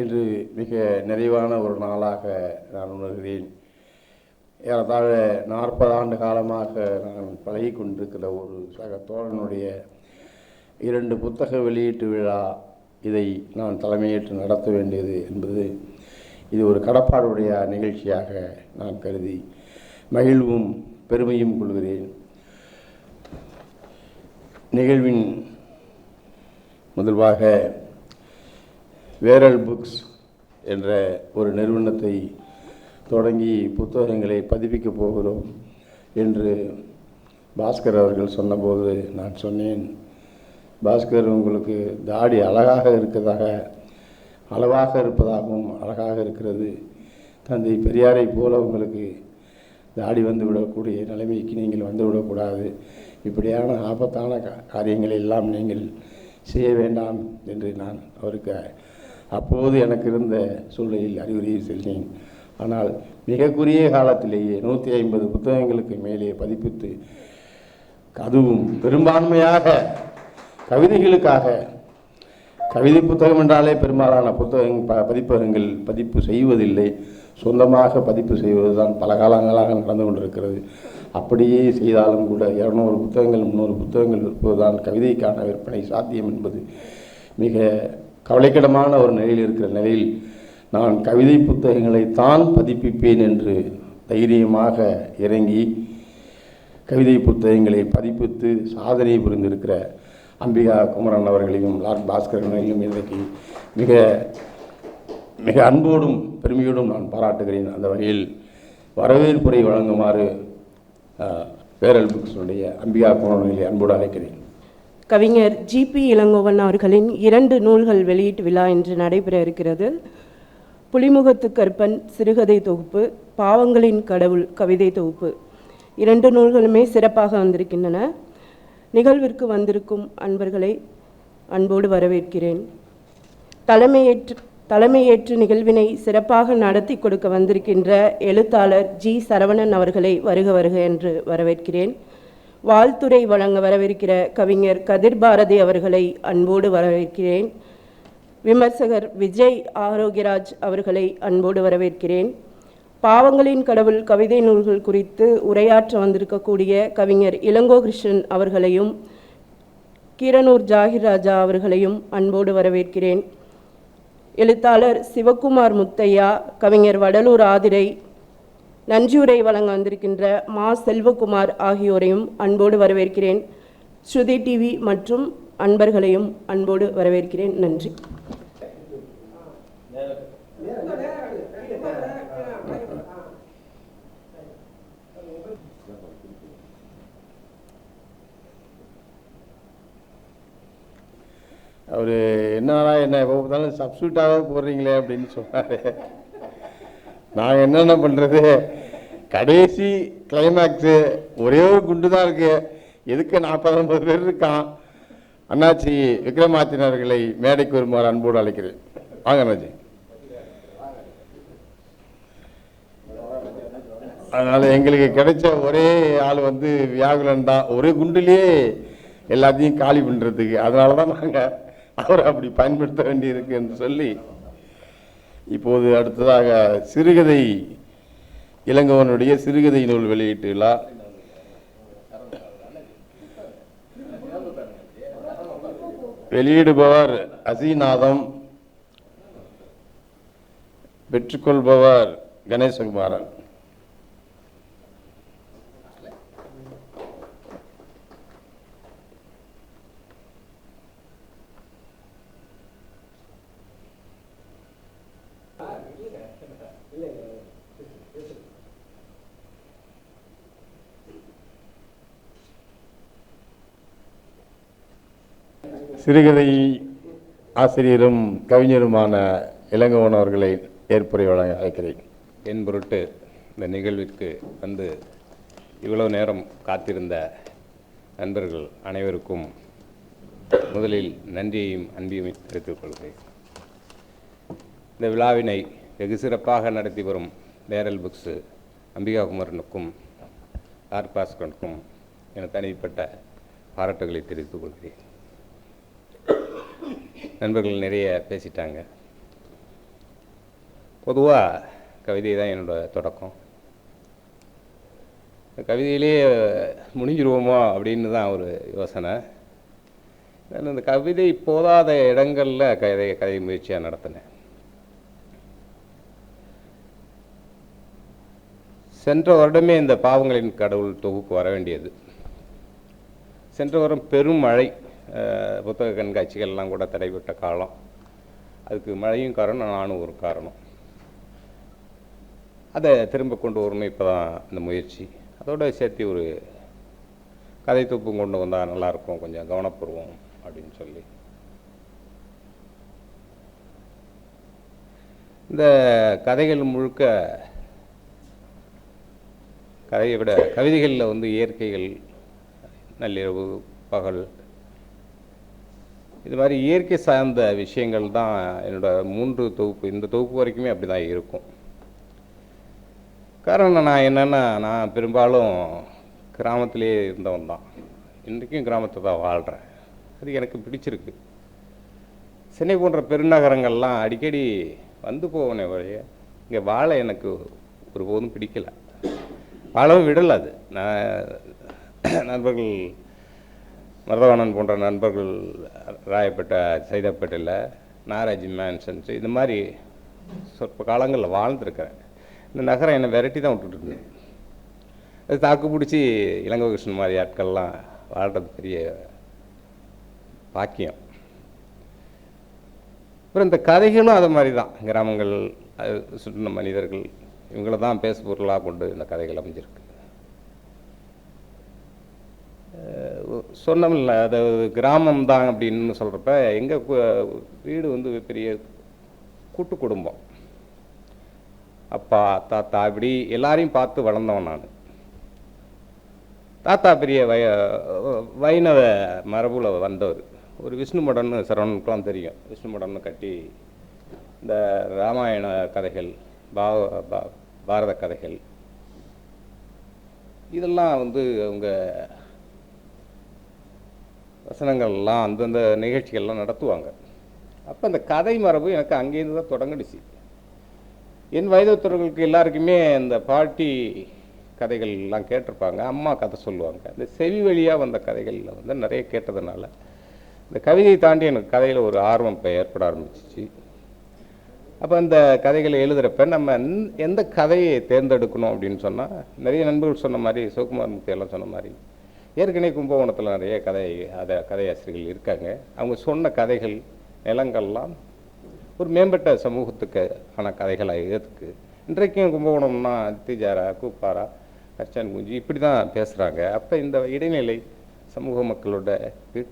இன்று மிக நிறைவான ஒரு நாளாக நான் உணர்கிறேன். ஏறத்தாழ நாற்பது ஆண்டு காலமாக நான் பழகி கொண்டிருக்கிற ஒரு சக தோழனுடைய இரண்டு புத்தக வெளியீட்டு விழா இதை நான் தலைமையேற்று நடத்த வேண்டியது என்பது இது ஒரு கடப்பாடுடைய நிகழ்ச்சியாக நான் கருதி மகிழ்வும் பெருமையும் கொள்கிறேன். நிகழ்வின் முதல்வாக வேரல் புக்ஸ் என்ற ஒரு நிறுவனத்தை தொடங்கி புத்தகங்களை பதிப்பிக்கப் போகிறோம் என்று பாஸ்கர் அவர்கள் சொன்னபோது நான் சொன்னேன். பாஸ்கர் உங்களுக்கு தாடி அழகாக இருக்கிறதாக அளவாக இருப்பதாகவும் அழகாக இருக்கிறது. தந்தை பெரியாரை போல உங்களுக்கு தாடி வந்து விடக்கூடிய நிலைமைக்கு நீங்கள் வந்து விடக்கூடாது. இப்படியான ஆபத்தான கா- காரியங்களை எல்லாம் நீங்கள் செய்ய வேண்டாம் என்று நான் அவருக்கு அப்போது எனக்கு இருந்த சூழ்நிலையில் அறிவுரையை செல்வேன் ஆனால் மிக குறுகிய காலத்திலேயே நூற்றி ஐம்பது புத்தகங்களுக்கு மேலே பதிப்பித்து அதுவும் பெரும்பான்மையாக கவிதைகளுக்காக கவிதை புத்தகம் என்றாலே பெரும்பாலான புத்தகம் ப பதிப்பகங்கள் பதிப்பு செய்வதில்லை. சொந்தமாக பதிப்பு செய்வதுதான் பல காலங்களாக நடந்து கொண்டிருக்கிறது. அப்படியே செய்தாலும் கூட இரநூறு புத்தகங்கள் முந்நூறு புத்தகங்கள் விற்பதுதான் கவிதைக்கான விற்பனை சாத்தியம் என்பது மிக கவலைக்கிடமான ஒரு நிலையில் இருக்கிற நிலையில் நான் கவிதை புத்தகங்களை தான் பதிப்பிப்பேன் என்று தைரியமாக இறங்கி கவிதை புத்தகங்களை பதிப்பித்து சாதனை புரிந்திருக்கிற அம்பிகா குமரன் அவர்களையும் லார்ட் பாஸ்கரனையும் இன்றைக்கு மிக மிக அன்போடும் பெருமையோடும் நான் பாராட்டுகிறேன். அந்த வகையில் வரவேற்புரை வழங்குமாறு பேரல் புக்ஸுடைய அம்பிகா குமரனை அன்போடு அழைக்கிறேன். கவிஞர் ஜிபி இளங்கோவன் அவர்களின் இரண்டு நூல்கள் வெளியீட்டு விழா இன்று நடைபெற இருக்கிறது. புலிமுகத்து கற்பன் சிறுகதை தொகுப்பு பாவங்களின் கடவுள் கவிதை தொகுப்பு. இரண்டு நூல்களுமே சிறப்பாக வந்திருக்கின்றன. நிகழ்விற்கு வந்திருக்கும் அன்பர்களை அன்போடு வரவேற்கிறேன். தலைமையேற்று தலைமையேற்று நிகழ்வினை சிறப்பாக நடத்தி கொடுக்க வந்திருக்கின்ற எழுத்தாளர் ஜி. சரவணன் அவர்களை வருக வருக என்று வரவேற்கிறேன். வாழ்த்துரை வழங்க வரவிருக்கிற கவிஞர் கதிர் பாரதி அவர்களை அன்போடு வரவேற்கிறேன். விமர்சகர் விஜய் ஆரோக்கியராஜ் அவர்களை அன்போடு வரவேற்கிறேன். பாவங்களின் கடவுள் கவிதை நூல்கள் குறித்து உரையாற்ற வந்திருக்கக்கூடிய கவிஞர் இளங்கோ கிருஷ்ணன் அவர்களையும் கீரனூர் ஜாகிர் ராஜா அவர்களையும் அன்போடு வரவேற்கிறேன். எழுத்தாளர் சிவகுமார் முத்தையா கவிஞர் வடலூர் ஆதிரை நன்றியுரை வழங்க வந்திருக்கின்ற மா செல்வகுமார் ஆகியோரையும் அன்போடு வரவேற்கிறேன். ஸ்ருதி டிவி மற்றும் அன்பர்களையும் அன்போடு வரவேற்கிறேன். நன்றி. அவர் என்னடா என்ன எப்போ பார்த்தாலும் சப்ஸ்டியூட்டாகவே போடுறீங்களே அப்படின்னு சொன்னார். நாங்கள் என்னென்ன பண்ணுறது கடைசி கிளைமேக்ஸு ஒரே ஒரு குண்டு தான் இருக்குது எதுக்கு நாற்பது ஐம்பது பேர் இருக்கான்? அண்ணாச்சி விக்ரமாத்தினர்களை மேடைக்கு வருமாறு அன்போடு அழைக்கிறேன். வாங்க அண்ணாச்சி. அதனால் எங்களுக்கு கிடைச்ச ஒரே ஆள் வந்து வியாகுலன் தான். ஒரே குண்டுலேயே எல்லாத்தையும் காலி பண்ணுறதுக்கு அதனால தான் நாங்கள் அவரை அப்படி பயன்படுத்த வேண்டியிருக்குன்னு சொல்லி இப்போது அடுத்ததாக சிறுகதை இளங்கவனுடைய சிறுகதை நூல் வெளியீட்டு விழா வெளியிடுபவர் அசீநாதம் பெற்றுக்கொள்பவர் கணேசகுமாரன். சிறுகதை ஆசிரியரும் கவிஞருமான இளங்கவன் அவர்களை ஏற்புரை வழங்க அழைக்கிறேன். என் பொருட்டு இந்த நிகழ்விற்கு வந்து இவ்வளவு நேரம் காத்திருந்த நண்பர்கள் அனைவருக்கும் முதலில் நன்றியையும் அன்பையும் தெரிவித்துக் கொள்கிறேன். இந்த விழாவினை வெகு சிறப்பாக நடத்தி வரும் பேரல் புக்ஸு அம்பிகாகுமரனுக்கும் ஆர் பாஸ்கனுக்கும் என தனிப்பட்ட பாராட்டுகளை தெரிவித்துக் கொள்கிறேன். நண்பர்கள் நிறைய பேசிட்டாங்க. பொதுவாக கவிதை தான் என்னோட தொடக்கம். கவிதையிலேயே முடிஞ்சிருவோமோ அப்படின்னு தான் ஒரு யோசனை. நான் இந்த கவிதை போதாத இடங்களில் கதை கதை முயற்சியாக நடத்தினேன். சென்ற வருடமே இந்த பாவங்களின் கடவுள் தொகுப்பு வர வேண்டியது. சென்ற வருடம் பெரும் மழை புத்தக கண்காட்சிகள்லாம் கூட தடைபட்ட காலம். அதுக்கு மழையும் காரணம் நானும் ஒரு காரணம். அதை திரும்ப கொண்டு வரணும் இப்போ தான் இந்த முயற்சி. அதோட சேர்த்து ஒரு கதை தொப்பும் கொண்டு வந்தால் நல்லாயிருக்கும் கொஞ்சம் கவனப்பூர்வம் அப்படின்னு சொல்லி. இந்த கதைகள் முழுக்க கதையை விட கவிதைகளில் வந்து இயற்கைகள் நள்ளிரவு பகல் இது மாதிரி இயற்கை சார்ந்த விஷயங்கள் தான் என்னோட மூன்று தொகுப்பு. இந்த தொகுப்பு வரைக்குமே அப்படி தான் இருக்கும். காரணம் நான் என்னென்னா நான் பெரும்பாலும் கிராமத்திலே இருந்தவன் தான். இன்றைக்கும் கிராமத்தை தான் வாழ்கிறேன் அது எனக்கு பிடிச்சிருக்கு. சென்னை போன்ற பெருநகரங்கள்லாம் அடிக்கடி வந்து போவனே வழிய இங்கே வாழ எனக்கு ஒருபோதும் பிடிக்கல. வாழவும் விடலை அது. நான் நண்பர்கள் மருதவாணன் போன்ற நண்பர்கள் ராயப்பேட்டை சைதாப்பேட்டையில் நாராஜி மேன்சன்ஸ் இந்த மாதிரி சொற்ப காலங்களில் வாழ்ந்துருக்கிறேன். இந்த நகரம் என்னை விரட்டி தான் விட்டுட்டு அது தாக்கு பிடிச்சி இளங்கோகிருஷ்ணன் மாதிரி ஆட்கள்லாம் வாழ்கிறது பெரிய பாக்கியம். அப்புறம் இந்த கதைகளும் அது மாதிரி தான். கிராமங்கள் அது சுற்றின மனிதர்கள் இவங்கள தான் பேசு பொருளாக கொண்டு இந்த கதைகள் அமைஞ்சிருக்கு. சொன்னோம்ல அது கிராமம் தான் அப்படின்னு சொல்கிறப்ப எங்கள் வீடு வந்து பெரிய கூட்டு குடும்பம். அப்பா தாத்தா இப்படி எல்லாரையும் பார்த்து வளர்ந்தவன் நான். தாத்தா பெரிய வய வைணவ மரபுல வந்தவர். ஒரு விஷ்ணு மடன்னு சரவணனுக்குலாம் தெரியும். விஷ்ணு மடன்னு கட்டி இந்த ராமாயண கதைகள் பாவ பா- பாரத கதைகள் இதெல்லாம் வந்து அவங்க வசனங்கள்லாம் அந்தந்த நிகழ்ச்சிகள்லாம் நடத்துவாங்க. அப்போ அந்த கதை மரபு எனக்கு அங்கேருந்து தான் தொடங்கிடுச்சு. என் வயதுத்தவர்களுக்கு எல்லாருக்குமே இந்த பாட்டி கதைகள் எல்லாம் கேட்டிருப்பாங்க அம்மா கதை சொல்லுவாங்க. இந்த செவி வழியாக வந்த கதைகளில் வந்து நிறைய கேட்டதுனால இந்த கவிதையை தாண்டி எனக்கு கதையில் ஒரு ஆர்வம் இப்போ ஏற்பட ஆரம்பிச்சிச்சு. அப்போ அந்த கதைகளை எழுதுகிறப்ப நம்ம எந்த- எந்த கதையை தேர்ந்தெடுக்கணும் அப்படின்னு சொன்னால் நிறைய நண்பர்கள் சொன்ன மாதிரி சிவகுமார் முக்தி எல்லாம் சொன்ன மாதிரி ஏற்கனவே கும்பகோணத்தில் நிறைய கதை அதை கதையாசிரியர்கள் இருக்காங்க. அவங்க சொன்ன கதைகள் நிலங்கள்லாம் ஒரு மேம்பட்ட சமூகத்துக்கு ஆன கதைகளாக இருக்குது இன்றைக்கும் கும்பகோணம்னா திஜாரா கூப்பாரா கச்சான் குஞ்சு இப்படி தான் பேசுகிறாங்க அப்போ இந்த இடைநிலை சமூக மக்களோட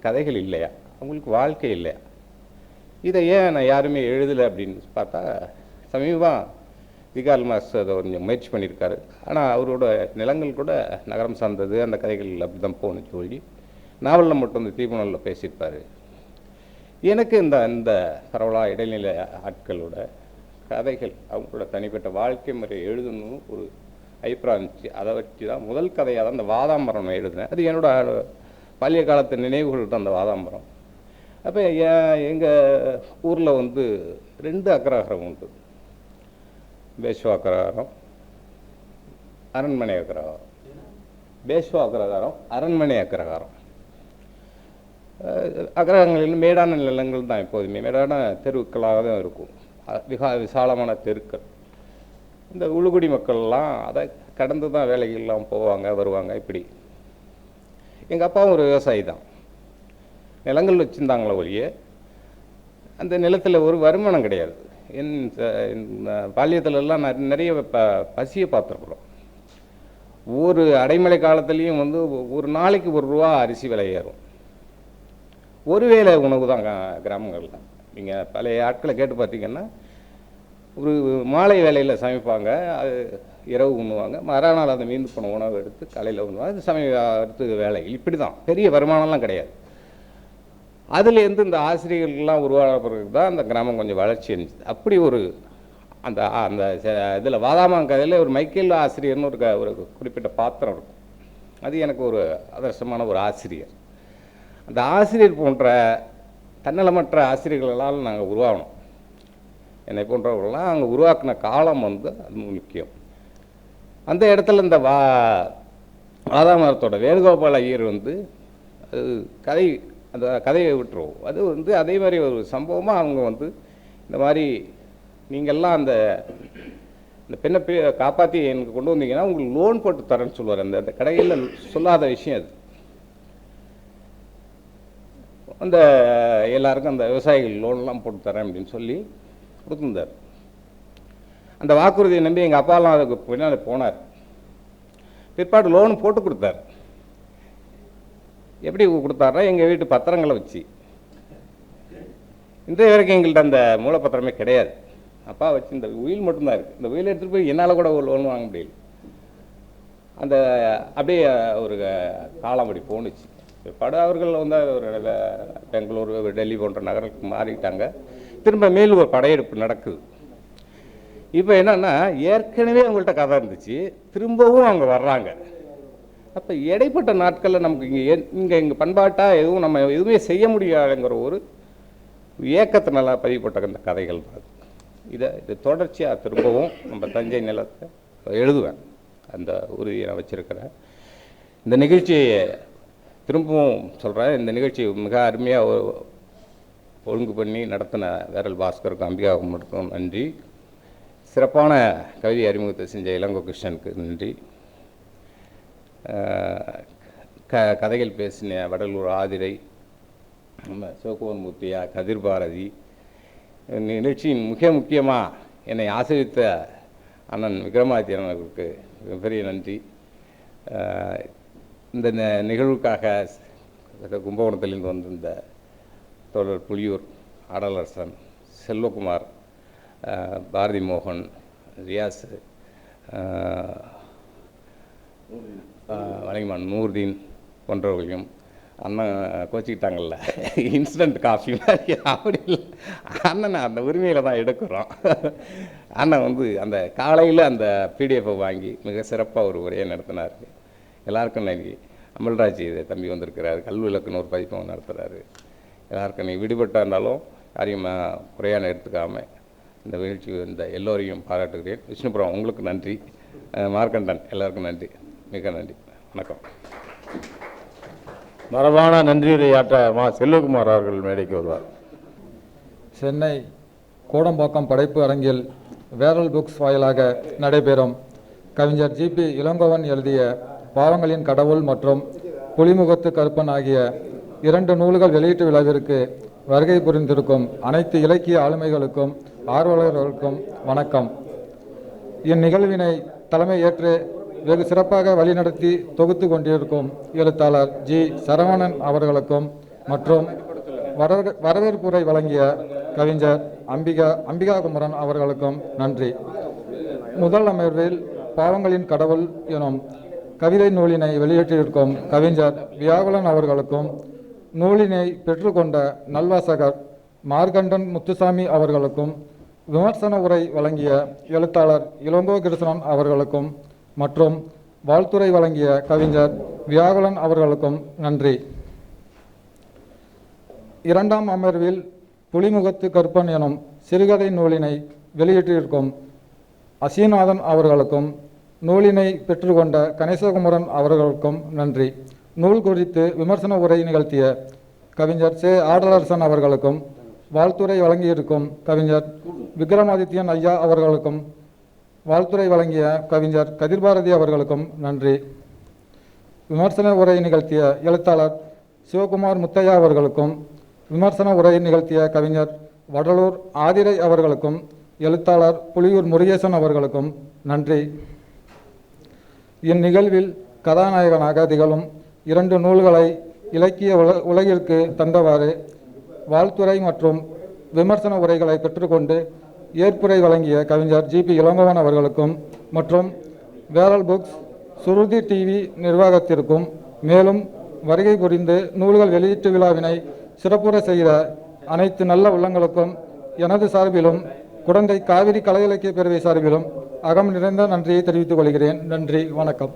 கதைகள் இல்லையா? அவங்களுக்கு வாழ்க்கை இல்லையா? இதை ஏன் நான் யாருமே எழுதலை அப்படின்னு பார்த்தா சமீபம் விகால் மாஸ்டர் அதை கொஞ்சம் முயற்சி பண்ணியிருக்காரு. ஆனால் அவரோட நிலங்கள் கூட நகரம் சார்ந்தது அந்த கதைகள் அப்படி தான் போகணும்னு சொல்லி நாவலில் மட்டும் இந்த தீபனலில் பேசியிருப்பார். எனக்கு இந்த இந்த பரவலாக இடைநிலை ஆட்களோட கதைகள் அவங்களோட தனிப்பட்ட வாழ்க்கை முறை எழுதணும் ஒரு அபிப்பிராயம் இருந்துச்சு. அதை வச்சு தான் முதல் கதையாக தான் இந்த வாதாம்பரம் நான் எழுதினேன். அது என்னோட பழைய காலத்து நினைவுகள் தான் அந்த வாதாம்பரம். அப்போ எங்கள் ஊரில் வந்து ரெண்டு அக்ரஹாரம் உண்டு. பேஷ்வா அரண்மனை அக்ரகாரம் பேஷ்வா அக்ரகாரம் அரண்மனை அக்ரகாரம் அக்ரகங்களில் மேடான நிலங்கள் தான் எப்போதுமே. மேடான தெருக்களாக தான் இருக்கும். அஹ் விகா விசாலமான தெருக்கள். இந்த உளுகுடி மக்கள்லாம் அதை கடந்து தான் வேலைகள்லாம் போவாங்க வருவாங்க இப்படி. எங்கள் அப்பாவும் ஒரு விவசாயி தான். நிலங்கள் வச்சுருந்தாங்களே ஒழிய அந்த நிலத்தில் ஒரு வருமானம் கிடையாது. என் ச- நிறைய ப பசியை பார்த்துருக்குறோம். ஒரு அடைமழை காலத்துலேயும் வந்து ஒரு நாளைக்கு ஒரு ரூபா அரிசி விலை ஏறும். ஒரு வேளை உணவு தான் கிராமங்களில். நீங்கள் பழைய ஆட்களை கேட்டு பார்த்தீங்கன்னா ஒரு மாலை வேலையில் சமைப்பாங்க அது இரவு உண்ணுவாங்க மறுநாள் அந்த மீந்து போன உணவு எடுத்து காலையில் உண்ணுவாங்க அது சமய அடுத்து வேலை இப்படி தான் பெரிய வருமானம்லாம் கிடையாது. அதுலேருந்து இந்த ஆசிரியர்கள்லாம் உருவான பிறகு தான் அந்த கிராமம் கொஞ்சம் வளர்ச்சி இருந்துச்சு அப்படி ஒரு அந்த அந்த இதில் வாதாமான் கதையில் ஒரு மைக்கேல் ஆசிரியர்னு ஒரு க- ஒரு குறிப்பிட்ட பாத்திரம் இருக்கும். அது எனக்கு ஒரு ஆதர்சமான ஒரு ஆசிரியர். அந்த ஆசிரியர் போன்ற தன்னலமற்ற ஆசிரியர்களால் நாங்கள் உருவாகணும். என்னை போன்றவர்கள்லாம் அங்கே உருவாக்கின காலம் வந்து அது முக்கியம். அந்த இடத்துல இந்த வா வாதாமரத்தோட வேணுகோபால் ஐயர் வந்து அது கதை அந்த கதையை விட்டுருவோம். அது வந்து அதே மாதிரி ஒரு சம்பவமாக அவங்க வந்து இந்த மாதிரி நீங்கள்லாம் அந்த இந்த பெண்ணை பே காப்பாற்றி எனக்கு கொண்டு வந்தீங்கன்னா உங்களுக்கு லோன் போட்டு தரேன்னு சொல்லுவார். அந்த அந்த கடையில் சொல்லாத விஷயம் அது. அந்த எல்லாருக்கும் அந்த விவசாயிகள் லோன்லாம் போட்டு தரேன் அப்படின்னு சொல்லி கொடுத்துருந்தார். அந்த வாக்குறுதியை நம்பி எங்கள் அப்பாலாம் அதுக்கு பின்னாடி போனார். பிற்பாடு லோன் போட்டு கொடுத்தார். எப்படி கொடுத்தாருன்னா எங்கள் வீட்டு பத்திரங்களை வச்சு. இந்த வரைக்கும் எங்கள்கிட்ட அந்த மூலப்பத்திரமே கிடையாது. அப்பா வச்சு இந்த உயில் மட்டும்தான் இருக்குது இந்த உயில் எடுத்துகிட்டு போய் என்னால் கூட ஒரு லோன் வாங்க முடியல. அந்த அப்படியே ஒரு காலம் அப்படி போணுச்சு. பிற்பாடு அவர்கள் வந்து ஒரு வே- பெங்களூர் டெல்லி போன்ற நகரத்துக்கு மாறிட்டாங்க. திரும்ப மேலும் ஒரு படையெடுப்பு நடக்குது. இப்போ என்னென்னா ஏற்கனவே அவங்கள்ட்ட கதை இருந்துச்சு. திரும்பவும் அவங்க வர்றாங்க. அப்போ இடைப்பட்ட நாட்களில் நமக்கு இங்கே இங்கே இங்கே பண்பாட்டாக எதுவும் நம்ம எதுவுமே செய்ய முடியாதுங்கிற ஒரு ஏக்கத்தினால பதிவுபட்ட அந்த கதைகள் தான் இதை இது தொடர்ச்சியாக திரும்பவும் நம்ம தஞ்சை நிலத்தை எழுதுவேன். அந்த உறுதியை நான் வச்சுருக்கிறேன். இந்த நிகழ்ச்சியை திரும்பவும் சொல்கிறேன் இந்த நிகழ்ச்சி மிக அருமையாக ஒழுங்கு பண்ணி நடத்தின வேரல் பாஸ்கருக்கும் அம்பிகாவுக்கும் நன்றி. சிறப்பான கவிதை அறிமுகத்தை செஞ்ச இளங்கோ கிருஷ்ணனுக்கு நன்றி. க கதைகள் பேசின வடலூர் ஆதிரை நம்ம சிவகுமார் மூர்த்தியா கதிர்பாரதி நிகழ்ச்சியின் மிக முக்கியமாக என்னை ஆசிரித்த அண்ணன் விக்ரமாதித்யன் அவர்களுக்கு மிகப்பெரிய நன்றி. இந்த ந- நிகழ்வுக்காக கும்பகோணத்திலிருந்து வந்திருந்த தோழர் புலியூர் ஆடலரசன் செல்வகுமார் பாரதி மோகன் ரியாஸ் அஹ், நூர்தீன் போன்றவர்களையும் அண்ணன் கோச்சிக்கிட்டாங்கல்ல. இன்ஸ்டன்ட் காஃபி மாதிரி. அப்படி இல்லை. அண்ணனை அந்த உரிமையில் தான் எடுக்கிறோம். அண்ணன் வந்து அந்த காலையில் அந்த பிடிஎஃப்பை வாங்கி மிக சிறப்பாக ஒரு உரையை நடத்தினார். எல்லாருக்கும் நன்றி. அமல்ராஜ் இதை தம்பி வந்திருக்கிறார். கல்விலக்குன்னு ஒரு பதிப்பகம் நடத்துகிறாரு எல்லாருக்கும் நீ விடுபட்டா இருந்தாலும் யாரையும் அஹ், குறையான எடுத்துக்காமல் இந்த நிகழ்ச்சி இந்த எல்லோரையும் பாராட்டுகிறேன். விஷ்ணுபுரம் உங்களுக்கு நன்றி. மார்க்கண்டன் எல்லாருக்கும் நன்றி. மிக நன்றி. வணக்கம். மரபான நன்றியுரையாற்ற மா செல்வகுமார் அவர்கள் மேடைக்கு வருவார். சென்னை கோடம்பாக்கம் படைப்பு அரங்கில் வேரல் புக்ஸ் வாயிலாக நடைபெறும். கவிஞர் ஜிபி இளங்கோவன் எழுதிய பாவங்களின் கடவுள் மற்றும் புலிமுகத்து கருப்பன் ஆகிய இரண்டு நூல்கள் வெளியீட்டு விழாவிற்கு வருகை புரிந்திருக்கும் அனைத்து இலக்கிய ஆளுமைகளுக்கும் ஆர்வலர்களுக்கும் வணக்கம். இந்நிகழ்வினை தலைமை ஏற்று வெகு சிறப்பாக வழிநடத்தி தொகுத்து கொண்டிருக்கும் எழுத்தாளர் ஜி. சரவணன் அவர்களுக்கும் மற்றும் வரவேற்பு வரவேற்புரை வழங்கிய கவிஞர் அம்பிகா அம்பிகா குமரன் அவர்களுக்கும் நன்றி. முதல் அமர்வில் பாவங்களின் கடவுள் எனும் கவிதை நூலினை வெளியிட்டிருக்கும் கவிஞர் வியாகுலன் அவர்களுக்கும் நூலினை பெற்றுக்கொண்ட நல்வாசகர் மார்கண்டன் முத்துசாமி அவர்களுக்கும் விமர்சன உரை வழங்கிய எழுத்தாளர் இளங்கோ கிருஷ்ணன் அவர்களுக்கும் மற்றும் வாழ்த்துரை வழங்கிய கவிஞர் வியாகுலன் அவர்களுக்கும் நன்றி. இரண்டாம் அமர்வில் புலிமுகத்து கற்பன் எனும் சிறுகதை நூலினை வெளியிட்டிருக்கும் அசீநாதன் அவர்களுக்கும் நூலினை பெற்றுக்கொண்ட கணேசகுமரன் அவர்களுக்கும் நன்றி. நூல் குறித்து விமர்சன உரை நிகழ்த்திய கவிஞர் சே. ஆடலரசன் அவர்களுக்கும் வாழ்த்துரை வழங்கியிருக்கும் கவிஞர் விக்ரமாதித்யன் ஐயா அவர்களுக்கும் வாழ்த்துரை வழங்கிய கவிஞர் கதிர்பாரதி அவர்களுக்கும் நன்றி. விமர்சன உரை நிகழ்த்திய எழுத்தாளர் சிவகுமார் முத்தையா அவர்களுக்கும் விமர்சன உரை நிகழ்த்திய கவிஞர் வடலூர் ஆதிரை அவர்களுக்கும் எழுத்தாளர் புலியூர் முருகேசன் அவர்களுக்கும் நன்றி. இந்நிகழ்வில் கதாநாயகனாக திகழும் இரண்டு நூல்களை இலக்கிய உல உலகிற்கு தந்தவாறு வாழ்த்துரை மற்றும் விமர்சன உரைகளை பெற்றுக்கொண்டு ஏற்புரை வழங்கிய கவிஞர் ஜிபி இளங்கோவன் அவர்களுக்கும் மற்றும் வேரல் புக்ஸ் சுருதி டிவி நிர்வாகத்திற்கும் மேலும் வருகை புரிந்து நூல்கள் வெளியீட்டு விழாவினை சிறப்புற செய்த அனைத்து நல்ல உள்ளங்களுக்கும் எனது சார்பிலும் குடந்தை காவிரி கலை இலக்கிய பேரவை சார்பிலும் அகம் நிறைந்த நன்றியை தெரிவித்துக் கொள்கிறேன். நன்றி வணக்கம்.